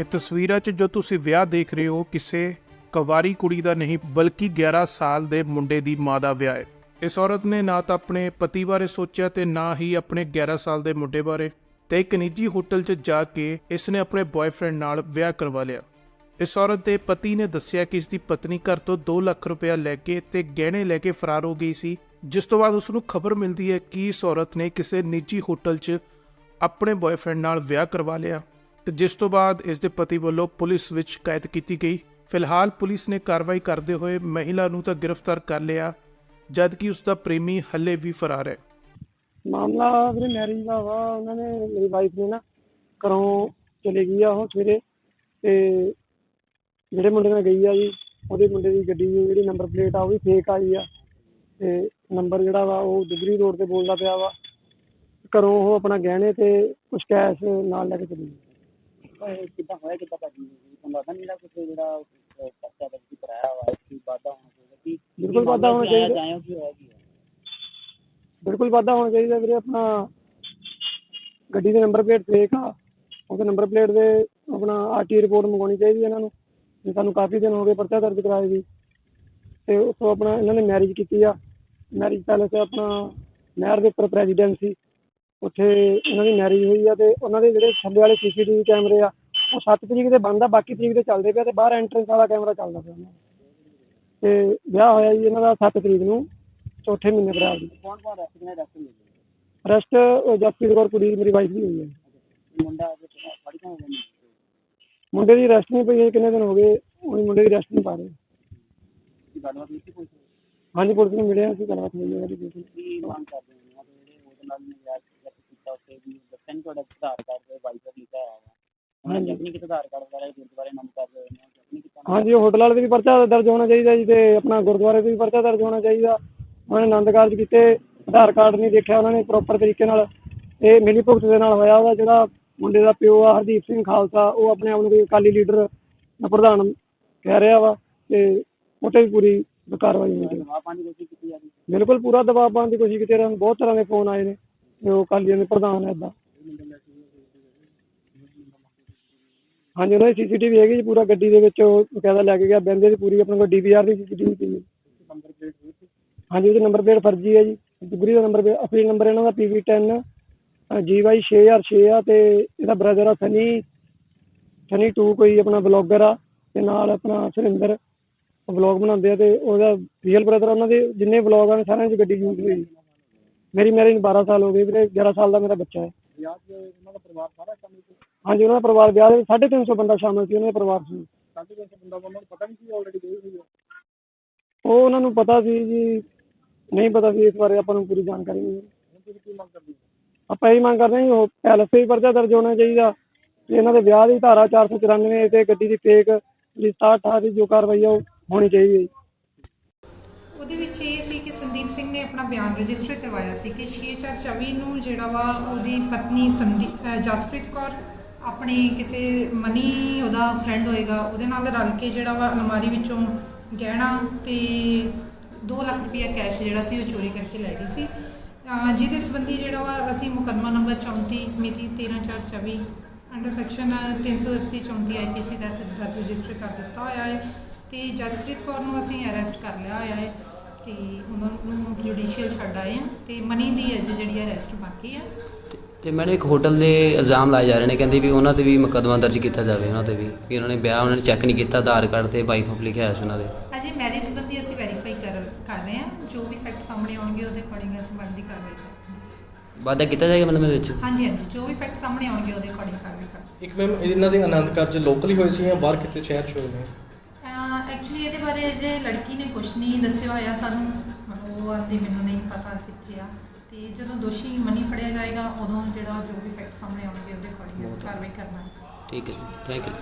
ਇਹ ਤਸਵੀਰਾਂ 'ਚ ਜੋ ਤੁਸੀਂ ਵਿਆਹ ਦੇਖ ਰਹੇ ਹੋ, ਕਿਸੇ ਕਵਾਰੀ ਕੁੜੀ ਦਾ ਨਹੀਂ, ਬਲਕਿ 11 ਸਾਲ ਦੇ ਮੁੰਡੇ ਦੀ ਮਾਂ ਦਾ ਵਿਆਹ ਹੈ। ਇਸ ਔਰਤ ਨੇ ਨਾ ਤਾਂ ਆਪਣੇ ਪਤੀ ਬਾਰੇ ਸੋਚਿਆ ਤੇ ਨਾ ਹੀ ਆਪਣੇ 11 ਸਾਲ ਦੇ ਮੁੰਡੇ ਬਾਰੇ ਤੇ ਇੱਕ ਨਿੱਜੀ ਹੋਟਲ 'ਚ ਜਾ ਕੇ ਇਸ ਨੇ ਆਪਣੇ ਬॉयਫ੍ਰੈਂਡ ਨਾਲ ਵਿਆਹ ਕਰਵਾ ਲਿਆ। ਇਸ ਔਰਤ ਦੇ ਪਤੀ ਨੇ ਦੱਸਿਆ ਕਿ ਇਸ ਦੀ ਪਤਨੀ ਘਰ ਤੋਂ 2 ਲੱਖ ਰੁਪਇਆ ਲੈ ਕੇ ਤੇ ਗਹਿਣੇ ਲੈ ਕੇ ਫਰਾਰ ਹੋ ਗਈ ਸੀ, ਜਿਸ ਤੋਂ ਬਾਅਦ ਉਸ ਨੂੰ ਖਬਰ ਮਿਲਦੀ ਹੈ ਕਿ ਇਸ ਔਰਤ ਨੇ ਕਿਸੇ ਨਿੱਜੀ ਹੋਟਲ 'ਚ ਆਪਣੇ ਬॉयਫ੍ਰੈਂਡ ਨਾਲ ਵਿਆਹ ਕਰਵਾ ਲਿਆ। ਤੇ ਜਿਸ ਤੋਂ ਬਾਅਦ ਇਸ ਦੇ ਪਤੀ ਵੱਲੋਂ ਪੁਲਿਸ ਵਿੱਚ ਸ਼ਿਕਾਇਤ ਕੀਤੀ ਗਈ। ਫਿਲਹਾਲ ਪੁਲਿਸ ਨੇ ਕਾਰਵਾਈ ਕਰਦੇ ਹੋਏ ਮਹਿਲਾ ਨੂੰ ਤਾਂ ਗ੍ਰਿਫਤਾਰ ਕਰ ਲਿਆ, ਜਦਕਿ ਉਸ ਦਾ ਪ੍ਰੇਮੀ ਹੱਲੇ ਵੀ ਫਰਾਰ ਹੈ। ਮਾਮਲਾ ਵੀਰੇ ਮੈਰਿਜ ਦਾ ਵਾ, ਉਹਨਾਂ ਨੇ ਮੇਰੀ ਵਾਈਫ ਨੇ ਨਾ ਘਰੋਂ ਚਲੇ ਗਈ ਆ ਉਹ ਸਵੇਰੇ, ਤੇ ਜਿਹੜੇ ਮੁੰਡੇ ਨਾਲ ਗਈ ਆ ਜੀ, ਉਹਦੇ ਮੁੰਡੇ ਦੀ ਗੱਡੀ ਦੀ ਜਿਹੜੀ ਨੰਬਰ ਪਲੇਟ ਆ ਉਹ ਵੀ ਫੇਕ ਆਈ ਆ, ਤੇ ਨੰਬਰ ਜਿਹੜਾ ਵਾ ਉਹ ਦੁਗਰੀ ਰੋਡ ਤੇ ਬੋਲਦਾ ਪਿਆ ਵਾ। ਘਰੋਂ ਉਹ ਆਪਣਾ ਗਹਿਣੇ ਤੇ ਕੁਝ ਕੈਸ਼ ਨਾਲ ਲੈ ਕੇ ਚਲੀ ਗਈ। ਕਿੱਦਾਂ ਹੋਇਆ ਕਿੱਦਾਂ ਭਾਜੀ ਤੁਹਾਨੂੰ ਲੱਗਦਾ ਨਹੀਂ ਕੁਝ ਜਿਹੜਾ ਅਹ, ਪਰਚਾ ਦਰਜ ਕਰਾਇਆ ਵਾ ਇਸ ਦੀ ਵਾਧਾ ਹੋਣਾ ਚਾਹੀਦਾ। ਕਿ ਬਿਲਕੁਲ ਵਾਧਾ ਹੋਣਾ ਚਾਹੀਦਾ। ਜਾਇਓ ਕੀ ਹੋਇਆ ਕੀ ਹੈ ਬਿਲਕੁਲ ਵਾਧਾ ਹੋਣਾ ਚਾਹੀਦਾ ਵੀਰੇ ਆਪਣਾ ਗੱਡੀ ਦੇ ਨੰਬਰ ਪਲੇਟ ਫੇਕ ਆ। ਉਹਦੇ ਨੰਬਰ ਪਲੇਟ ਦੇ ਆਪਣਾ ਆਰਟੀ ਰਿਪੋਰਟ ਮੰਗਵਾਉਣੀ ਚਾਹੀਦੀ ਇਹਨਾਂ ਨੂੰ। ਜੇ ਸਾਨੂੰ ਕਾਫੀ ਦਿਨ ਹੋ ਗਏ ਪਰਚਾ ਦਰਜ ਕਰਾਏ ਵੀ ਤੇ ਉੱਥੋਂ ਆਪਣਾ ਇਹਨਾਂ ਨੇ ਮੈਰਿਜ ਕੀਤੀ ਆ। ਮੈਰਿਜ ਪੈਲੇਸ ਆਪਣਾ ਨਹਿਰ ਦੇ ਉੱਪਰ ਪ੍ਰੈਜ਼ੀਡੈਂਟ ਸੀ। ਉੱਥੇ ਇਹਨਾਂ ਦੀ ਮੈਰਿਜ ਹੋਈ ਆ ਤੇ ਉਹਨਾਂ ਦੇ ਜਿਹੜੇ ਥੱਲੇ ਵਾਲੇ ਸੀਸੀਟੀਵੀ ਕੈਮਰੇ ਆ ਉਹ 7 ਤਰੀਕ ਦੇ ਬੰਦ ਆ ਬਾਕੀ ਤਰੀਕ ਦੇ ਚੱਲਦੇ ਪਿਆ ਤੇ ਬਾਹਰ ਐਂਟਰੈਂਸ ਵਾਲਾ ਕੈਮਰਾ ਚੱਲਦਾ ਪਿਆ ਉਹਨਾਂ ਦਾ। ਤੇ ਵਿਆਹ ਹੋਇਆ ਜੀ ਇਹਨਾਂ ਦਾ 7 ਤਰੀਕ ਨੂੰ ਚੌਥੇ ਮਹੀਨੇ ਅਪ੍ਰੈਲ ਦੀ ਕੌਣ ਕੌਣ ਰੈਸਟ ਨੇ ਰੈਸਟ ਮਿਲੇ? ਰੈਸਟ ਜਸਪ੍ਰੀਤ ਕੌਰ ਕੁੜੀ ਮੇਰੀ ਵਾਈਫ ਦੀ ਹੋਈ ਹੈ ਮੁੰਡਾ ਫੜੀ ਤਾਂ ਹੋ ਗਿਆ ਮੁੰਡੇ ਦੀ ਰੈਸਟ ਨਹੀਂ ਪਈ ਹੈ ਕਿੰਨੇ ਦਿਨ ਹੋ ਗਏ ਉਹ ਮੁੰਡੇ ਦੀ ਰੈਸਟ ਨਹੀਂ ਪਾ ਰਹੇ। ਕੀ ਗੱਲਬਾਤ ਕੀਤੀ ਕੋਈ? ਹਾਂਜੀ ਪੁਲਿਸ ਨੂੰ ਮਿਲਿਆ ਸੀ ਗੱਲਬਾਤ ਹੋਈ ਹੈ ਉਹਦੀ ਬਿਲਕੁਲ ਕੀ ਮੰਗ ਕਰਦੇ ਉਹਨਾਂ ਜਿਹੜੇ ਉਹਦੇ ਨਾਲ ਨੇ ਵਿਆਹ ਕੀਤਾ ਉੱਤੇ ਵੀ ਦੱਸਿਆ ਨੀ ਤੁਹਾਡਾ ਆਧਾਰ ਕਾਰਡ ਤੇ ਵਾਈਫ ਲਿਖਿਆ ਹੋਇਆ ਵਾ। ਉਹਨਾਂ ਨੇ ਆਪਣੀ ਕਿਤੇ ਆਧਾਰ ਕਾਰਡ ਵਗੈਰਾ ਗੁਰਦੁਆਰੇ ਨੰਬਰ ਕਰ ਰਹੇ ਨੇ ਆਪਣੀ ਕਿਤੇ ਹਾਂਜੀ ਉਹ ਹੋਟਲ ਵਾਲੇ ਤੇ ਵੀ ਪਰਚਾ ਦਰਜ ਹੋਣਾ ਚਾਹੀਦਾ ਜੀ ਤੇ ਆਪਣਾ ਗੁਰਦੁਆਰੇ ਤੇ ਵੀ ਪਰਚਾ ਦਰਜ ਹੋਣਾ ਚਾਹੀਦਾ। ਉਹਨਾਂ ਨੇ ਆਨੰਦ ਕਾਰਜ ਕੀਤੇ ਆਧਾਰ ਕਾਰਡ ਨਹੀਂ ਦੇਖਿਆ ਉਹਨਾਂ ਨੇ ਪ੍ਰੋਪਰ ਤਰੀਕੇ ਨਾਲ। ਇਹ ਮਿਲੀ ਭੁਗਤ ਦੇ ਨਾਲ ਹੋਇਆ ਉਹਦਾ ਜਿਹੜਾ ਮੁੰਡੇ ਦਾ ਪਿਓ ਆ ਹਰਦੀਪ ਸਿੰਘ ਖਾਲਸਾ ਉਹ ਆਪਣੇ ਆਪ ਨੂੰ ਕੋਈ ਅਕਾਲੀ ਲੀਡਰ ਦਾ ਪ੍ਰਧਾਨ ਕਹਿ ਰਿਹਾ ਵਾ ਤੇ 'ਤੇ ਵੀ ਪੂਰੀ ਕਾਰਵਾਈ ਹੋਣੀ ਚਾਹੀਦੀ। ਪਾਉਣ ਦੀ ਕੋਸ਼ਿਸ਼ ਕੀਤੀ ਬਿਲਕੁਲ ਪੂਰਾ ਦਬਾਅ ਪਾਉਣ ਦੀ ਕੋਸ਼ਿਸ਼ ਕੀਤੀ ਇਹਨਾਂ ਨੂੰ ਬਹੁਤ ਤਰ੍ਹਾਂ ਦੇ ਫੋਨ ਆਏ ਨੇ। ਤੇ ਉਹ ਦੇ ਪ੍ਰਧਾਨ ਹੈ ਇਦਾਂ ਹਾਂਜੀ ਉਹਨਾਂ ਦੀ ਸੀਸੀਟੀਵੀ ਹੈਗੀ ਜੀ ਪੂਰਾ ਗੱਡੀ ਦੇ ਵਿੱਚ, ਉਹ ਬਕਾਇਦਾ ਲੈ ਕੇ ਗਿਆ ਬੰਦੇ ਦੀ ਪੂਰੀ ਆਪਣੇ ਕੋਲ ਡੀਵੀਆਰ ਦੀ ਸੀਸੀਟੀਵੀ ਪਈ ਹੈ। ਹਾਂਜੀ, ਉਹਦੇ ਨੰਬਰ ਪਲੇਟ ਫਰਜ਼ੀ ਹੈ ਜੀ। ਦੁਗਰੀ ਦਾ ਨੰਬਰ ਅਸਲੀ ਨੰਬਰ ਇਹਨਾਂ ਦਾ PV10 GY 6006 ਆ ਤੇ ਇਹਦਾ ਬ੍ਰਦਰ ਆ ਸਨੀ ਸਨੀ 2 ਕੋਈ ਆਪਣਾ ਬਲੌਗਰ ਆ ਤੇ ਨਾਲ ਆਪਣਾ ਸੁਰਿੰਦਰ ਵਲੌਗ ਬਣਾਉਂਦੇ ਆ ਤੇ ਉਹਦਾ ਰੀਅਲ ਬ੍ਰਦਰ ਉਹਨਾਂ ਦੇ, ਜਿੰਨੇ ਵਲੌਗ ਆ ਸਾਰਿਆਂ 'ਚ ਗੱਡੀ ਯੂਜ਼ ਹੋਈ ਮੇਰੀ ਮੈਰਿਜ 12 ਸਾਲ ਹੋ ਗਏ ਵੀਰੇ 11 ਸਾਲ ਦਾ ਮੇਰਾ ਬੱਚਾ ਹੈ। ਵਿਆਹ 'ਚ ਉਹਨਾਂ ਦਾ ਪਰਿਵਾਰ ਸਾਰਾ ਸ਼ਾਮਿਲ ਸੀ? ਹਾਂਜੀ ਉਹਨਾਂ ਦਾ ਪਰਿਵਾਰ ਵਿਆਹ ਦੇ 350 ਬੰਦਾ ਸ਼ਾਮਲ ਸੀ ਉਹਨਾਂ ਦੇ ਪਰਿਵਾਰ 'ਚ ਸਾਢੇ ਤਿੰਨ ਸੌ ਬੰਦਾ ਉਹਨਾਂ ਨੂੰ ਪਤਾ ਨਹੀਂ ਸੀ ਆਲਰੇਡੀ ਹੋਈ ਹੈ ਉਹ ਉਹਨਾਂ ਨੂੰ ਪਤਾ ਸੀ ਜੀ ਨਹੀਂ ਪਤਾ ਸੀ ਇਸ ਬਾਰੇ ਆਪਾਂ ਨੂੰ ਪੂਰੀ ਜਾਣਕਾਰੀ ਨਹੀਂ। ਤੁਸੀਂ ਕੀ ਮੰਗ ਕਰਦੇ ਆਪਾਂ ਇਹ ਮੰਗ ਕਰਦੇ ਹਾਂ ਜੀ ਉਹ ਪੈਲਸ ਤੇ ਵੀ ਪਰਚਾ ਦਰਜ ਹੋਣਾ ਚਾਹੀਦਾ। ਤੇ ਇਹਨਾਂ ਦੇ ਵਿਆਹ ਦੀ ਧਾਰਾ 494 ਤੇ ਗੱਡੀ ਦੀ ਫੇਕ ਜਿਹੜੀ 67 ਦੀ ਜੋ ਕਾਰਵਾਈ ਆ ਉਹ ਹੋਣੀ ਚਾਹੀਦੀ ਹੈ ਜੀ। ਆਪਣਾ ਬਿਆਨ ਰਜਿਸਟਰ ਕਰਵਾਇਆ ਸੀ ਕਿ 6424 ਨੂੰ ਜਿਹੜਾ ਵਾ ਉਹਦੀ ਪਤਨੀ ਸੰਦੀ ਜਸਪ੍ਰੀਤ ਕੌਰ ਆਪਣੇ ਕਿਸੇ ਮਨੀ ਉਹਦਾ ਫਰੈਂਡ ਹੋਏਗਾ, ਉਹਦੇ ਨਾਲ ਰਲ ਕੇ ਜਿਹੜਾ ਵਾ ਅਲਮਾਰੀ ਵਿੱਚੋਂ ਗਹਿਣਾ ਤੇ 2 ਲੱਖ ਰੁਪਇਆ ਕੈਸ਼ ਜਿਹੜਾ ਸੀ ਉਹ ਚੋਰੀ ਕਰਕੇ ਲੈ ਗਈ ਸੀ। ਜਿਹਦੇ ਸੰਬੰਧੀ ਜਿਹੜਾ ਵਾ ਅਸੀਂ ਮੁਕੱਦਮਾ ਨੰਬਰ 34 ਮਿਤੀ 13424 ਅੰਡਰ ਸੈਕਸ਼ਨ 380 34 ਆਈਪੀਸੀ ਦਾ ਦਰਜ ਰਜਿਸਟਰ ਕਰ ਦਿੱਤਾ ਹੋਇਆ ਹੈ ਤੇ ਜਸਪ੍ਰੀਤ ਕੌਰ ਨੂੰ ਅਸੀਂ ਅਰੈਸਟ ਕਰ ਲਿਆ ਹੋਇਆ ਹੈ। ਤੇ ਉਹਨਾਂ ਨੂੰ ਜੁਡੀਸ਼ੀਅਲ ਛੱਡ ਆਏ ਆ ਤੇ ਮਨੀ ਦੀ ਅਜੇ ਜਿਹੜੀ ਅਰੈਸਟ ਬਾਕੀ ਆ। ਤੇ- ਤੇ ਮੈਨੂੰ ਇੱਕ ਹੋਟਲ ਦੇ ਇਲਜ਼ਾਮ ਲਾਏ ਜਾ ਰਹੇ ਨੇ ਕਹਿੰਦੇ ਵੀ ਉਹਨਾਂ ਤੇ ਵੀ ਮੁਕੱਦਮਾ ਦਰਜ ਕੀਤਾ ਜਾਵੇ ਉਹਨਾਂ ਤੇ ਵੀ ਕਿ ਉਹਨਾਂ ਨੇ ਵਿਆਹ ਉਹਨਾਂ ਨੇ ਚੈੱਕ ਨਹੀਂ ਕੀਤਾ ਆਧਾਰ ਕਾਰਡ ਤੇ ਵਾਈਫ ਆਫ ਲਿਖਿਆ ਹੋਇਆ ਸੀ ਉਹਨਾਂ ਦੇ। ਅਜੇ ਮੈਰਿਜ ਸੰਬੰਧੀ ਅਸੀਂ ਵੈਰੀਫਾਈ ਕਰ ਕਰ ਰਹੇ ਹਾਂ ਜੋ ਵੀ ਫੈਕਟ ਸਾਹਮਣੇ ਆਉਣਗੇ ਉਹਦੇ ਅਕੋਰਡਿੰਗ ਅਸੀਂ ਬਣਦੀ ਕਾਰਵਾਈ ਕਰਾਂਗੇ ਵਾਅਦਾ ਕੀਤਾ ਜਾਏਗਾ ਮਤਲਬ ਇਹਦੇ ਵਿੱਚ? ਹਾਂਜੀ ਹਾਂਜੀ ਜੋ ਵੀ ਫੈਕਟ ਸਾਹਮਣੇ ਆਉਣਗੇ ਉਹਦੇ ਅਕੋਰਡਿੰਗ ਕਾਰਵਾਈ ਕਰਾਂਗੇ ਇੱਕ ਮੈਮ ਇਹਨਾਂ ਦੇ ਆਨੰਦ ਕਾਰਜ ਲੋਕਲ ਹੋਏ ਸੀ ਜਾਂ ਬਾਹਰ ਕਿਤੇ ਸ਼ਹਿਰ ਚ ਹੋਏ ਨੇ? ਐਕਚੁਅਲੀ ਇਹਦੇ ਬਾਰੇ ਅਜੇ ਲੜਕੀ ਨੇ ਕੁਝ ਨਹੀਂ ਦੱਸਿਆ ਹੋਇਆ ਸਾਨੂੰ। ਉਹ ਆਂਦੀ ਮੈਨੂੰ ਨਹੀਂ ਪਤਾ ਕਿੱਥੇ ਆ। ਤੇ ਜਦੋਂ ਦੋਸ਼ੀ ਮਨੀ ਫੜਿਆ ਜਾਏਗਾ ਉਦੋਂ ਜਿਹੜਾ ਜੋ ਵੀ ਫੈਕਟ ਸਾਹਮਣੇ ਆਉਣਗੇ ਉਹਦੇ ਅਕੋਰਡਿੰਗ ਕਾਰਵਾਈ ਕਰਨਾ। ਠੀਕ ਹੈ ਜੀ। Thank you